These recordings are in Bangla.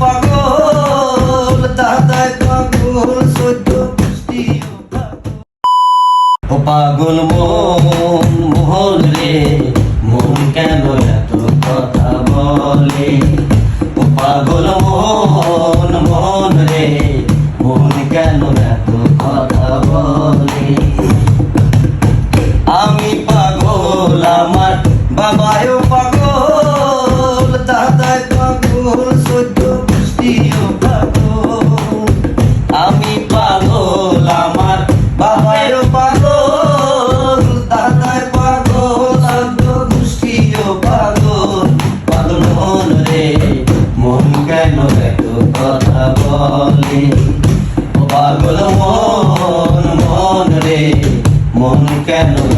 পাগল, দাদায় পাগল মন, মোহন মন কেন এত কথা বলে? ও পাগল মন, মোহন রে, মন কেন এত কথা বলে? আমি পাগল, আমার বাবায়ও পাগল দাদায় পাগল সদ্য পাগল। পাগল মন রে, মন কথা বলে? পাগল মন মন রে কেন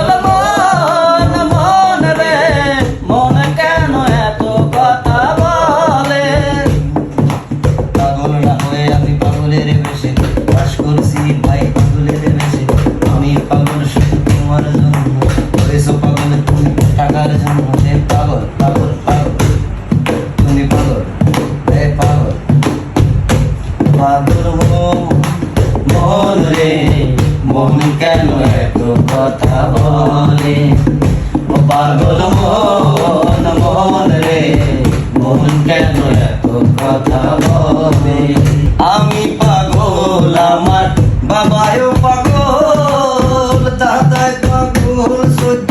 পাগল মন মন রে মন কেন এত কথা বলে? ও পাগল মন মন রে মন কেন এত কথা বলে? আমি পাগল, আমার বাবায়ও পাগল, দাদায় পাগল সদ্য